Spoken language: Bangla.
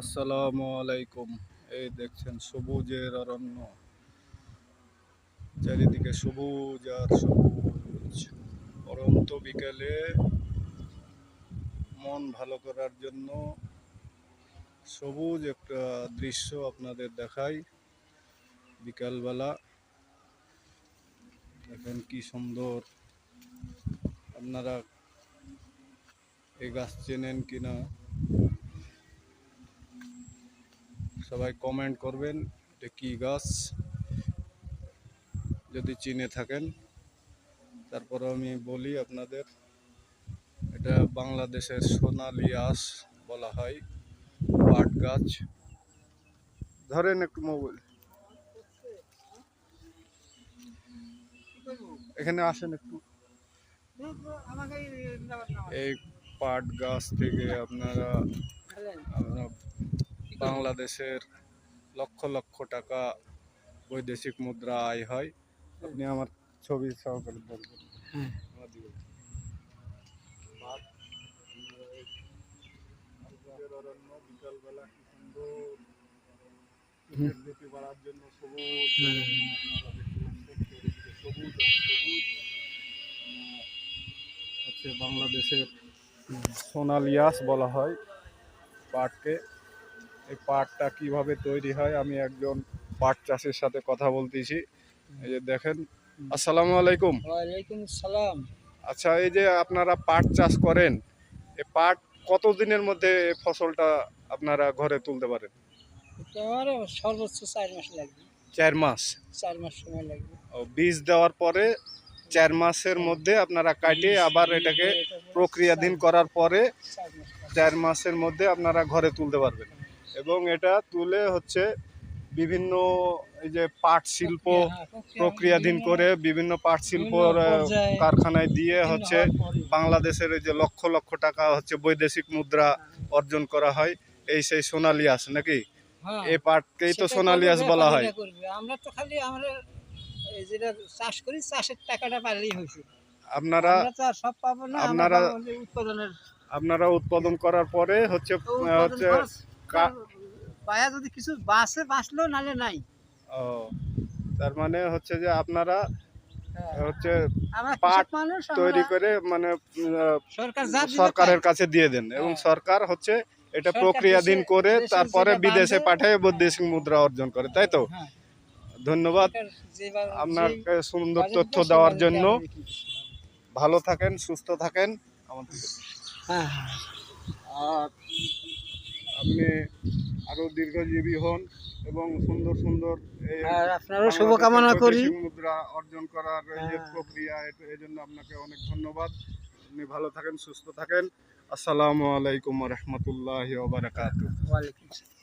আসসালামু আলাইকুম। এই দেখছেন সবুজের অরণ্য। চারিদিকে সবুজ আর সবুজ। অরন্ত বিকেলে মন ভালো করার জন্য সবুজ একটা দৃশ্য আপনাদের দেখাই। বিকালবেলা। দেখেন কি সুন্দর। আপনারা এই গাছ চেনেন কিনা? সবাই কমেন্ট করবেন এটা কি গাছ, যদি চিনে থাকেন। তারপরে আমি বলি আপনাদের, এটা বাংলাদেশের সোনালি আঁশ বলা হয়, পাট গাছ। ধরেন একটু মোবাইল। এখানে আসেন একটু। এই পাট গাছ থেকে আপনারা বাংলাদেশের লক্ষ লক্ষ টাকা বৈদেশিক মুদ্রা আয় হয়। আপনি আমার ছবি সহকারে বলবেন অরণ্য, বিকালবেলা কি সুন্দর বাড়ার জন্য সবুজ সবুজ হচ্ছে বাংলাদেশের সোনালিয়াস বলা হয় পাটকে। এই পাটটা কীভাবে তৈরি হয় আমি একজন পাট চাষের সাথে কথা বলতেছি। এই যে দেখেন আসসালামু আলাইকুম। ওয়ালাইকুম সালাম আচ্ছা এই যে আপনারা পাট চাষ করেন এই পাট কত দিনের মধ্যে ফসলটা আপনারা ঘরে তুলতে পারেন? সর্বোচ্চ চার মাস লাগবে। চার মাস? চার মাস সময় লাগবে। ও, বীজ দেওয়ার পরে চার মাসের মধ্যে আপনারা কাটে আবার এটাকে প্রক্রিয়াধীন করার পরে। চার মাসের মধ্যে আপনারা ঘরে তুলতে পারবেন। এবং এটা তুলে হচ্ছে বিভিন্ন এই যে পাট শিল্প হ্যাঁ, প্রক্রিয়াধীন করে বিভিন্ন পাট শিল্পর কারখানায় দিয়ে হচ্ছে বাংলাদেশের যে লক্ষ লক্ষ টাকা হচ্ছে বৈদেশিক মুদ্রা অর্জন করা হয়। এই সেই সোনালিয়াস নাকি? হ্যাঁ, এই পাটকেই তো সেটা সোনালিয়াস বলা হয়। আমরা তো খালি আমরা যেটা চাষ করি চাষের টাকাটা পারলেই হয়েছে। আপনারা সব পাবো না আপনারা- উৎপাদনের। আপনারা উৎপাদন করার পরে হচ্ছে হচ্ছে পায়া যদি কিছু বাসে বাঁচলো নালে নাই। ও, তার মানে হচ্ছে যে আপনারা হ্যাঁ। হচ্ছে পাট মানুষ তৈরি করে মানে সরকারের কাছে দিয়ে দেন। এবং হ্যাঁ। সরকার হচ্ছে এটা প্রক্রিয়াধীন করে তারপরে বিদেশে বাঁধে- পাঠিয়ে বৈদেশিক মুদ্রা অর্জন করে তাই তো? হ্যাঁ, ধন্যবাদ আপনাকে সুন্দর তথ্য দেওয়ার জন্য। ভালো থাকেন সুস্থ থাকেন। আমাদের হ্যাঁ। আর আপনি আরও দীর্ঘজীবী হন এবং সুন্দর সুন্দর এই আপনারও শুভকামনা করি। মুদ্রা অর্জন করার এই যে হ্যাঁ। প্রক্রিয়া এই জন্য আপনাকে অনেক ধন্যবাদ। আপনি ভালো থাকেন সুস্থ থাকেন। আসসালামু আলাইকুম রহমতুল্লাহ বারাকাতু ওয়ালাইকুম আসসালাম।